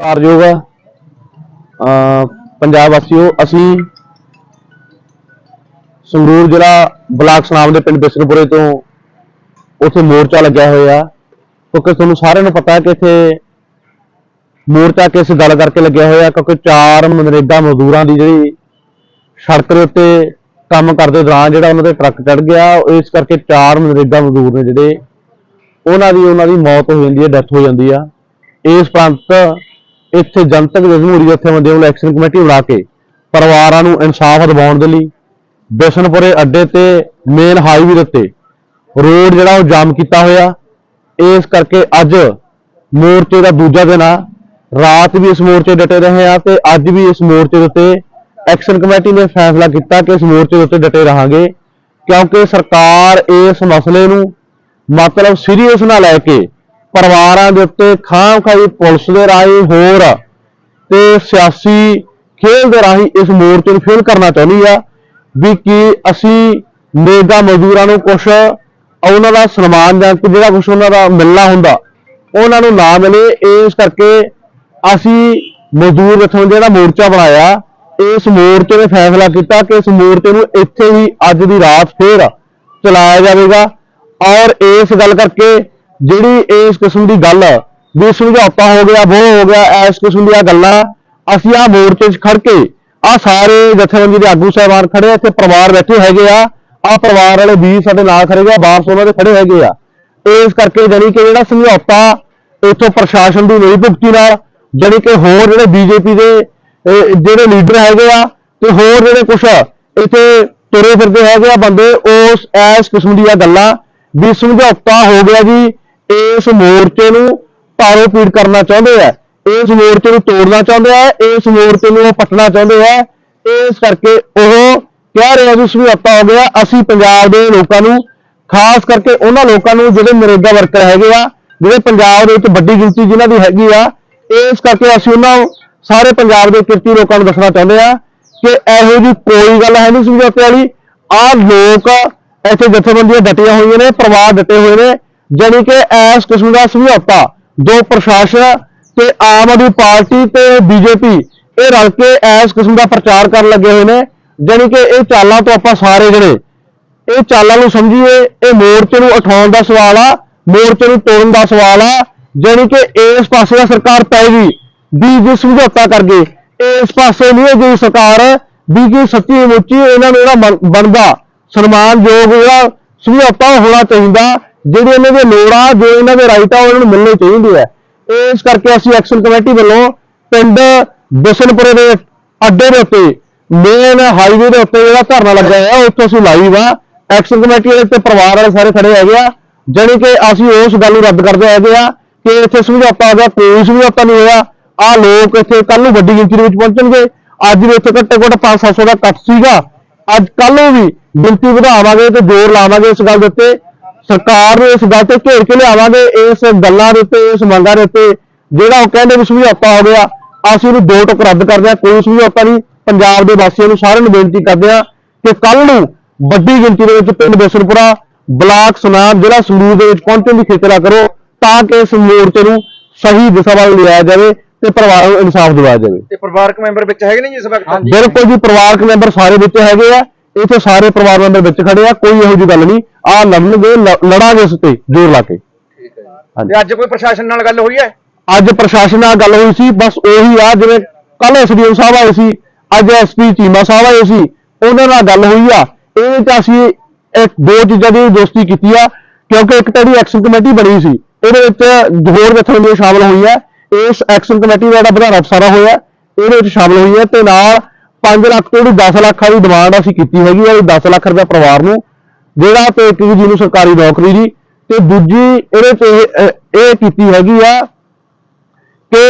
ਕਾਰਯੋਗ ਆ। ਪੰਜਾਬ ਵਾਸੀਓ, ਅਸੀਂ ਸੰਗਰੂਰ ਜ਼ਿਲ੍ਹਾ ਬਲਾਕ ਸਨਾਮ ਦੇ ਪਿੰਡ ਬਿਸਰਪੁਰੇ ਤੋਂ ਉੱਥੇ ਮੋਰਚਾ ਲੱਗਿਆ ਹੋਇਆ। ਕਿਉਂਕਿ ਤੁਹਾਨੂੰ ਸਾਰਿਆਂ ਨੂੰ ਪਤਾ ਹੈ ਕਿ ਇੱਥੇ ਮੋਰਚਾ ਕਿਸ ਗੱਲ ਕਰਕੇ ਲੱਗਿਆ ਹੋਇਆ, ਕਿਉਂਕਿ ਚਾਰ ਮਨਰੇਗਾ ਮਜ਼ਦੂਰਾਂ ਦੀ ਜਿਹੜੀ ਸੜਕ ਦੇ ਉੱਤੇ ਕੰਮ ਕਰਦੇ ਦੌਰਾਨ ਜਿਹੜਾ ਉਹਨਾਂ ਦੇ ਟਰੱਕ ਚੜ ਗਿਆ, ਇਸ ਕਰਕੇ ਚਾਰ ਮਨਰੇਗਾ ਮਜ਼ਦੂਰ ਨੇ ਜਿਹੜੇ, ਉਹਨਾਂ ਦੀ ਉਹਨਾਂ ਦੀ ਮੌਤ ਹੋ ਜਾਂਦੀ ਹੈ, ਡੈਥ ਹੋ ਜਾਂਦੀ ਆ। ਇਸ ਪ੍ਰਾਂਤ ਇੱਥੇ ਜਨਤਕ ਜਮਹੂਰੀ ਜਥੇਬੰਦੀਆਂ ਵੱਲੋਂ ਐਕਸ਼ਨ ਕਮੇਟੀ ਬਣਾ ਕੇ ਪਰਿਵਾਰਾਂ ਨੂੰ ਇਨਸਾਫ ਦਿਵਾਉਣ ਦੇ ਲਈ, ਬਿਸ਼ਨਪੁਰੇ ਅੱਡੇ ਤੇ ਮੇਨ ਹਾਈਵੇ ਦੇ ਉੱਤੇ ਰੋਡ ਜਿਹੜਾ ਉਹ ਜਾਮ ਕੀਤਾ ਹੋਇਆ। ਇਸ ਕਰਕੇ ਅੱਜ ਮੋਰਚੇ ਦਾ ਦੂਜਾ ਦਿਨ ਆ। ਰਾਤ ਵੀ ਇਸ ਮੋਰਚੇ ਡਟੇ ਰਹੇ ਆ ਤੇ ਅੱਜ ਵੀ ਇਸ ਮੋਰਚੇ ਦੇ ਉੱਤੇ ਐਕਸ਼ਨ ਕਮੇਟੀ ਨੇ ਫੈਸਲਾ ਕੀਤਾ ਕਿ ਇਸ ਮੋਰਚੇ ਦੇ ਉੱਤੇ ਡਟੇ ਰਹਾਂਗੇ। ਕਿਉਂਕਿ ਸਰਕਾਰ ਇਸ ਮਸਲੇ ਨੂੰ ਮਤਲਬ ਸੀਰੀਅਸ ਨਾ ਲੈ ਕੇ ਪਰਿਵਾਰਾਂ ਦੇ ਉੱਤੇ ਖਾਮ ਖਾਈ ਪੁਲਿਸ ਦੇ ਰਾਹੀਂ ਹੋਰ ਤੇ ਸਿਆਸੀ ਖੇਲ ਦੇ ਰਾਹੀਂ ਇਸ ਮੋਰਚੇ ਨੂੰ ਫੇਲ ਕਰਨਾ ਚਾਹੁੰਦੀ ਆ ਵੀ ਕਿ ਅਸੀਂ ਨੇਗਾ ਮਜ਼ਦੂਰਾਂ ਨੂੰ ਕੁਝ ਉਹਨਾਂ ਦਾ ਸਨਮਾਨਜਨਕ ਜਿਹੜਾ ਕੁਝ ਉਹਨਾਂ ਦਾ ਮਿਲਣਾ ਹੁੰਦਾ, ਉਹਨਾਂ ਨੂੰ ਨਾ ਮਿਲੇ, ਇਸ ਕਰਕੇ ਅਸੀਂ ਮਜ਼ਦੂਰ ਜਥੇਬੰਦੀਆਂ ਜਿਹੜਾ ਮੋਰਚਾ ਬਣਾਇਆ, ਇਸ ਮੋਰਚੇ ਨੇ ਫੈਸਲਾ ਕੀਤਾ ਕਿ ਇਸ ਮੋਰਚੇ ਨੂੰ ਇੱਥੇ ਹੀ ਅੱਜ ਦੀ ਰਾਤ ਫੇਰ ਚਲਾਇਆ ਜਾਵੇਗਾ ਔਰ ਇਸ ਗੱਲ ਕਰਕੇ ਜਿਹੜੀ ਇਸ ਕਿਸਮ ਦੀ ਗੱਲ ਵੀ ਸਮਝੌਤਾ ਹੋ ਗਿਆ ਉਹ ਹੋ ਗਿਆ, ਇਸ ਕਿਸਮ ਦੀਆਂ ਗੱਲਾਂ, ਅਸੀਂ ਆ ਮੋਰਚੇ 'ਚ ਖੜ ਕੇ ਆ ਸਾਰੇ ਜਥੇਬੰਦੀ ਦੇ ਆਗੂ ਸਾਹਿਬਾਨ ਖੜੇ ਇੱਥੇ ਪਰਿਵਾਰ ਬੈਠੇ ਹੈਗੇ ਆ ਆ ਪਰਿਵਾਰ ਵਾਲੇ ਵੀਰ ਸਾਡੇ ਨਾਲ ਖੜੇ ਆ ਵਾਰਸ ਉਹਨਾਂ ਦੇ ਖੜੇ ਹੈਗੇ ਆ। ਇਸ ਕਰਕੇ ਜਾਣੀ ਕਿ ਜਿਹੜਾ ਸਮਝੌਤਾ ਇੱਥੋਂ ਪ੍ਰਸ਼ਾਸਨ ਦੀ ਨਹੀਂ ਭੁਗਤੀ ਨਾਲ, ਜਾਣੀ ਕਿ ਹੋਰ ਜਿਹੜੇ ਬੀਜੇਪੀ ਦੇ ਜਿਹੜੇ ਲੀਡਰ ਹੈਗੇ ਆ, ਤੇ ਹੋਰ ਜਿਹੜੇ ਕੁਛ ਇੱਥੇ ਤੁਰੇ ਫਿਰਦੇ ਹੈਗੇ ਆ ਬੰਦੇ, ਉਸ ਇਸ ਕਿਸਮ ਦੀਆਂ ਗੱਲਾਂ, ਵੀ ਸਮਝੌਤਾ ਹੋ ਗਿਆ ਜੀ ਇਸ ਮੋਰਚੇ ਨੂੰ ਭਾਰੋ ਪੀੜ ਕਰਨਾ ਚਾਹੁੰਦੇ ਆ। ਇਸ ਮੋਰਚੇ ਨੂੰ ਤੋੜਨਾ ਚਾਹੁੰਦੇ ਆ। ਇਸ ਮੋਰਚੇ ਨੂੰ ਉਹ ਪੱਟਣਾ ਚਾਹੁੰਦੇ ਆ। ਇਸ ਕਰਕੇ ਉਹ ਕਹਿ ਰਿਹਾ ਆ ਵੀ ਸਮਝੌਤਾ ਹੋ ਗਿਆ, ਅਸੀਂ ਪੰਜਾਬ ਦੇ ਲੋਕਾਂ ਨੂੰ, ਖਾਸ ਕਰਕੇ ਉਹਨਾਂ ਲੋਕਾਂ ਨੂੰ ਜਿਹੜੇ ਮਰੇਗਾ ਵਰਕਰ ਹੈਗੇ ਆ, ਜਿਹੜੇ ਪੰਜਾਬ ਦੇ ਵਿੱਚ ਵੱਡੀ ਗਿਣਤੀ ਜਿਨ੍ਹਾਂ ਦੀ ਹੈਗੀ ਆ, ਇਸ ਕਰਕੇ ਅਸੀਂ ਉਹਨਾਂ ਸਾਰੇ ਪੰਜਾਬ ਦੇ ਕਿਰਤੀ ਲੋਕਾਂ ਨੂੰ ਦੱਸਣਾ ਚਾਹੁੰਦੇ ਆ ਕਿ ਇਹੋ ਜੀ ਕੋਈ ਗੱਲ ਹੈ ਨਹੀਂ ਸਮਝੌਤੇ ਵਾਲੀ। ਆਹ ਲੋਕ ਇੱਥੇ ਜਥੇਬੰਦੀਆਂ ਡਟੀਆਂ ਹੋਈਆਂ ਨੇ, ਪਰਿਵਾਰ ਡਟੇ ਹੋਏ ਨੇ। ਜਾਣੀ ਕਿ ਇਸ ਕਿਸਮ ਦਾ ਸਮਝੌਤਾ ਜੋ ਪ੍ਰਸ਼ਾਸਨ ਤੇ ਆਮ ਆਦਮੀ ਪਾਰਟੀ ਤੇ ਬੀਜੇਪੀ ਇਹ ਰਲ ਕੇ ਇਸ ਕਿਸਮ ਦਾ ਪ੍ਰਚਾਰ ਕਰਨ ਲੱਗੇ ਹੋਏ ਨੇ। ਜਾਣੀ ਕਿ ਇਹ ਚਾਲਾਂ ਤੋਂ ਆਪਾਂ ਸਾਰੇ ਜਿਹੜੇ ਇਹ ਚਾਲਾਂ ਨੂੰ ਸਮਝੀਏ, ਇਹ ਮੋਰਚੇ ਨੂੰ ਉਠਾਉਣ ਦਾ ਸਵਾਲ ਆ, ਮੋਰਚੇ ਨੂੰ ਤੋੜਨ ਦਾ ਸਵਾਲ ਆ। ਜਾਣੀ ਕਿ ਇਸ ਪਾਸੇ ਦਾ ਸਰਕਾਰ ਪੈਗੀ ਵੀ ਜੇ ਸਮਝੌਤਾ ਕਰ ਗਏ ਇਸ ਪਾਸੇ ਨਹੀਂ ਜੇ ਸਰਕਾਰ ਵੀ ਕਿ ਸੱਚੀ ਮੁੱਚੀ ਇਹਨਾਂ ਨੂੰ ਜਿਹੜਾ ਬਣ- ਬਣਦਾ, ਸਨਮਾਨਯੋਗ ਜਿਹੜਾ ਸਮਝੌਤਾ ਹੋਣਾ ਚਾਹੀਦਾ। ਜਿਹੜੇ ਇਹਨਾਂ ਦੇ ਲੋੜ ਆ, ਜੋ ਇਹਨਾਂ ਦੇ ਰਾਈਟ ਆ ਉਹਨਾਂ ਨੂੰ ਮਿਲਣੇ ਚਾਹੀਦੇ ਆ ਇਸ ਕਰਕੇ ਅਸੀਂ ਐਕਸ਼ਨ ਕਮੇਟੀ ਵੱਲੋਂ ਪਿੰਡ ਬਿਸ਼ਨਪੁਰੇ ਦੇ ਅੱਡੇ ਦੇ ਉੱਤੇ ਮੇਨ ਹਾਈਵੇ ਦੇ ਉੱਤੇ ਜਿਹੜਾ ਧਰਨਾ ਲੱਗਾ ਹੈ ਉੱਥੇ ਅਸੀਂ ਲਾਈਵ ਆ। ਐਕਸ਼ਨ ਕਮੇਟੀ ਵਾਲੇ ਤੇ ਪਰਿਵਾਰ ਵਾਲੇ ਸਾਰੇ ਖੜੇ ਹੈਗੇ ਆ। ਜਾਣੀ ਕਿ ਅਸੀਂ ਉਸ ਗੱਲ ਨੂੰ ਰੱਦ ਕਰਦੇ ਹੈਗੇ ਆ ਕਿ ਇੱਥੇ ਸਮਝੌਤਾ ਹੋ ਗਿਆ ਕੋਈ ਸਮਝੌਤਾ ਨਹੀਂ ਹੋਇਆ। ਆ ਲੋਕ ਇੱਥੇ ਕੱਲ ਨੂੰ ਵੱਡੀ ਗਿਣਤੀ ਦੇ ਵਿੱਚ ਪਹੁੰਚਣਗੇ। ਅੱਜ ਵੀ ਇੱਥੇ ਘੱਟੋ ਘੱਟ 5-700 ਦਾ ਕੱਟ ਸੀਗਾ। ਅੱਜ ਕੱਲ ਨੂੰ ਵੀ ਗਿਣਤੀ ਵਧਾਵਾਂਗੇ ਤੇ ਜ਼ੋਰ ਲਾਵਾਂਗੇ ਇਸ ਗੱਲ ਦੇ ਉੱਤੇ। ਸਰਕਾਰ ਨੂੰ ਇਸ ਗੱਲ ਤੇ ਘੇਰ ਕੇ ਲਿਆਵਾਂਗੇ ਇਸ ਗੱਲਾਂ ਦੇ ਉੱਤੇ ਇਸ ਮੰਗਾਂ ਦੇ ਉੱਤੇ ਜਿਹੜਾ ਉਹ ਕਹਿੰਦੇ ਵੀ ਸਮਝੌਤਾ ਹੋ ਗਿਆ ਅਸੀਂ ਉਹਨੂੰ ਦੋ ਟੁਕ ਰੱਦ ਕਰਦੇ ਹਾਂ ਕੋਈ ਸਮਝੌਤਾ ਨਹੀਂ। ਪੰਜਾਬ ਦੇ ਵਾਸੀਆਂ ਨੂੰ ਸਾਰਿਆਂ ਨੂੰ ਬੇਨਤੀ ਕਰਦੇ ਹਾਂ ਕਿ ਕੱਲ ਨੂੰ ਵੱਡੀ ਗਿਣਤੀ ਦੇ ਵਿੱਚ ਪਿੰਡ ਬੇਸਰਪੁਰਾ ਬਲਾਕ ਸੁਨਾਮ ਜ਼ਿਲ੍ਹਾ ਸੰਗਰੂਰ ਦੇ ਵਿੱਚ ਪਹੁੰਚਣ ਦੀ ਖੇਚਲਾ ਕਰੋ ਤਾਂ ਕਿ ਇਸ ਮੋਰਚੇ ਨੂੰ ਸਹੀ ਦਿਸ਼ਾ ਵੱਲ ਲਿਆਇਆ ਜਾਵੇ ਤੇ ਪਰਿਵਾਰਾਂ ਨੂੰ ਇਨਸਾਫ ਦਿਵਾਇਆ ਜਾਵੇ। ਤੇ ਪਰਿਵਾਰਕ ਮੈਂਬਰ ਵਿੱਚ ਹੈਗੇ ਨੇ ਜੀ ਇਸ ਵਕਤ? ਬਿਲਕੁਲ ਜੀ ਪਰਿਵਾਰਕ ਮੈਂਬਰ ਸਾਰੇ ਵਿੱਚ ਹੈਗੇ ਆ। ਇੱਥੇ ਸਾਰੇ ਪਰਿਵਾਰ ਮੈਂਬਰ ਵਿੱਚ ਖੜੇ ਆ ਕੋਈ ਇਹੋ ਜਿਹੀ ਗੱਲ ਨਹੀਂ। ਆ ਲੜਨਗੇ ਲ- ਲੜਾਂਗੇ ਇਸ ਤੇ ਜ਼ੋਰ ਲਾ ਕੇ। ਠੀਕ ਹੈ ਹਾਂਜੀ। ਤੇ ਅੱਜ ਕੋਈ ਪ੍ਰਸ਼ਾਸਨ ਨਾਲ ਗੱਲ ਹੋਈ ਹੈ? ਅੱਜ ਪ੍ਰਸ਼ਾਸਨ ਨਾਲ ਗੱਲ ਹੋਈ ਸੀ ਬਸ ਉਹੀ ਆ ਜਿਵੇਂ ਕੱਲ ਐਸਡੀਓ ਸਾਹਿਬ ਆਏ ਸੀ ਅੱਜ ਐਸਪੀ ਚੀਮਾ ਸਾਹਿਬ ਆਏ ਸੀ ਉਹਨਾਂ ਨਾਲ ਗੱਲ ਹੋਈ ਆ। ਇਹ ਤਾਂ ਅਸੀਂ ਇੱਕ ਦੋ ਚੀਜ਼ਾਂ ਦੀ ਦੋਸਤੀ ਕੀਤੀ ਆ ਕਿਉਂਕਿ ਇੱਕ ਤਾਂ ਜਿਹੜੀ ਐਕਸ਼ਨ ਕਮੇਟੀ ਬਣੀ ਸੀ ਇਹਦੇ ਵਿੱਚ ਹੋਰ ਜਥੇਬੰਦੀਆਂ ਸ਼ਾਮਲ ਹੋਈਆਂ। ਇਸ ਐਕਸ਼ਨ ਕਮੇਟੀ ਦਾ ਜਿਹੜਾ ਪ੍ਰਧਾਨ ਅਫਸਰਾ ਹੋਇਆ ਇਹਦੇ ਵਿੱਚ ਸ਼ਾਮਲ ਹੋਈ ਹੈ ਤੇ ਨਾਲ 5 ਲੱਖ ਤੋਂ ਜਿਹੜੀ 10 ਲੱਖ ਵਾਲੀ ਡਿਮਾਂਡ ਅਸੀਂ ਕੀਤੀ ਹੈਗੀ ਆ ਵੀ 10 ਲੱਖ ਰੁਪਏ ਪਰਿਵਾਰ ਨੂੰ, ਜਿਹੜਾ ਤੇ ਇੱਕ ਜੀ ਨੂੰ ਸਰਕਾਰੀ ਨੌਕਰੀ ਜੀ, ਤੇ ਦੂਜੀ ਇਹਦੇ ਤੇ ਇਹ- ਇਹ ਕੀਤੀ ਹੈਗੀ ਆ ਕਿ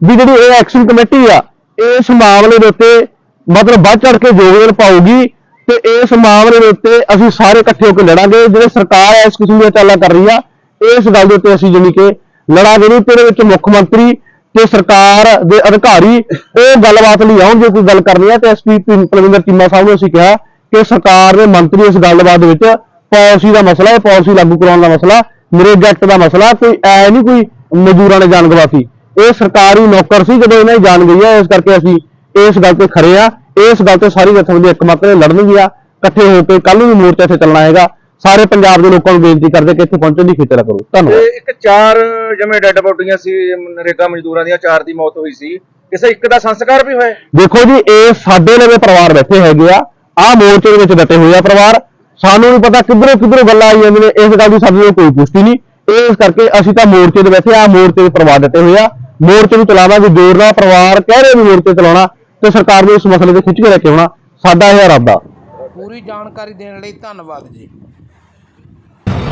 ਵੀ ਜਿਹੜੀ ਇਹ ਐਕਸ਼ਨ ਕਮੇਟੀ ਆ, ਇਸ ਮਾਮਲੇ ਦੇ ਉੱਤੇ ਮਤਲਬ ਵੱਧ ਚੜ ਕੇ ਯੋਗਦਾਨ ਪਾਊਗੀ ਤੇ ਇਸ ਮਾਮਲੇ ਦੇ ਉੱਤੇ ਅਸੀਂ ਸਾਰੇ ਇਕੱਠੇ ਹੋ ਕੇ ਲੜਾਂਗੇ। ਜਿਹੜੇ ਸਰਕਾਰ ਇਸ ਕਿਸਮ ਦੀਆਂ ਚਾਲਾਂ ਕਰ ਰਹੀ ਆ, ਇਸ ਗੱਲ ਦੇ ਉੱਤੇ ਅਸੀਂ ਜਾਣੀ ਕਿ ਲੜਾਂਗੇ ਨਹੀਂ, ਤੇ ਇਹਦੇ ਵਿੱਚ ਮੁੱਖ ਮੰਤਰੀ ਤੇ ਸਰਕਾਰ ਦੇ ਅਧਿਕਾਰੀ ਉਹ ਗੱਲਬਾਤ ਲਈ ਆਉਣ, ਜੇ ਕੋਈ ਗੱਲ ਕਰਨੀ ਹੈ, ਤੇ ਐਸਪੀ ਪਲਵਿੰਦਰ ਚੀਮਾ ਸਾਹਿਬ ਨੂੰ ਅਸੀਂ ਕਿਹਾ ਕਿ ਸਰਕਾਰ ਦੇ ਮੰਤਰੀ ਇਸ ਗੱਲਬਾਤ ਦੇ ਵਿੱਚ ਪਾਲਿਸੀ ਦਾ ਮਸਲਾ ਹੈ, ਪਾਲਿਸੀ ਲਾਗੂ ਕਰਾਉਣ ਦਾ ਮਸਲਾ ਨਰੇਗਾ ਐਕਟ ਦਾ ਮਸਲਾ, ਕੋਈ ਐ ਨਹੀਂ ਕੋਈ ਮਜ਼ਦੂਰਾਂ ਨੇ ਜਾਨ ਗਵਾਤੀ। ਇਹ ਸਰਕਾਰੀ ਨੌਕਰ ਸੀ, ਜਦੋਂ ਇਹਨਾਂ ਦੀ ਜਾਨ ਗਈ ਹੈ, ਇਸ ਕਰਕੇ ਅਸੀਂ ਇਸ ਗੱਲ ਤੇ ਖੜੇ ਆ ਇਸ ਗੱਲ ਤੇ ਸਾਰੀ ਜਥੇਬੰਦੀ ਇੱਕਮਤ ਨਾਲ ਲੜਨਗੀਆਂ। ਇਕੱਠੇ ਹੋ ਕੇ ਕੱਲ ਨੂੰ ਵੀ ਮੋਰਚਾ ਇੱਥੇ ਚੱਲਣਾ ਹੈਗਾ। ਸਾਰੇ ਪੰਜਾਬ ਦੇ ਲੋਕਾਂ ਨੂੰ ਬੇਨਤੀ ਕਰਦੇ ਕਿ ਇੱਥੇ ਪਹੁੰਚਣ ਦੀ ਖੇਚਲਾ ਕਰੋ। ਧੰਨਵਾਦ। ਤੇ ਇੱਕ ਚਾਰ ਜਿਵੇਂ ਡੈੱਡ ਬੋਡੀਆਂ ਸੀ ਨਰੇਗਾ ਮਜ਼ਦੂਰਾਂ ਦੀਆਂ ਚਾਰ ਦੀ ਮੌਤ ਹੋਈ ਸੀ। ਕਿਸੇ ਇੱਕ ਦਾ ਸੰਸਕਾਰ ਵੀ ਹੋਇਆ? ਦੇਖੋ ਜੀ ਇਹ ਸਾਡੇ ਲਵੇ ਪਰਿਵਾਰ ਬੈਠੇ ਹੈਗੇ ਆ। ਆਹ ਮੋਰਚੇ ਦੇ ਵਿੱਚ ਡਟੇ ਹੋਏ ਆ ਪਰਿਵਾਰ। ਸਾਨੂੰ ਨਹੀਂ ਪਤਾ ਕਿੱਧਰੋਂ ਕਿੱਧਰੋਂ ਗੱਲਾਂ ਆਈ ਜਾਂਦੀਆਂ ਨੇ। ਇਸ ਗੱਲ ਦੀ ਸਾਡੇ ਕੋਲ ਕੋਈ ਪੁਸ਼ਟੀ ਨਹੀਂ ਇਸ ਕਰਕੇ ਅਸੀਂ ਤਾਂ ਮੋਰਚੇ ਦੇ ਬੈਠੇ ਆ। ਮੋਰਚੇ ਦੇ ਪਰਿਵਾਰ ਡਟੇ ਹੋਏ ਆ। ਮੋਰਚੇ ਨੂੰ ਚਲਾਵਾਂਗੇ ਜ਼ੋਰ ਨਾਲ। ਪਰਿਵਾਰ ਕਹਿ ਰਹੇ ਵੀ ਮੋਰਚੇ ਚਲਾਉਣਾ ਤੇ ਸਰਕਾਰ ਨੂੰ ਇਸ ਮਸਲੇ ਤੇ ਖਿੱਚ ਕੇ ਲੈ ਕੇ ਆਉਣਾ। ਸਾਡਾ ਇਹ ਇਰਾਦਾ। ਪੂਰੀ ਜਾਣਕਾਰੀ ਦੇਣ ਲਈ ਧੰਨਵਾਦ ਜੀ।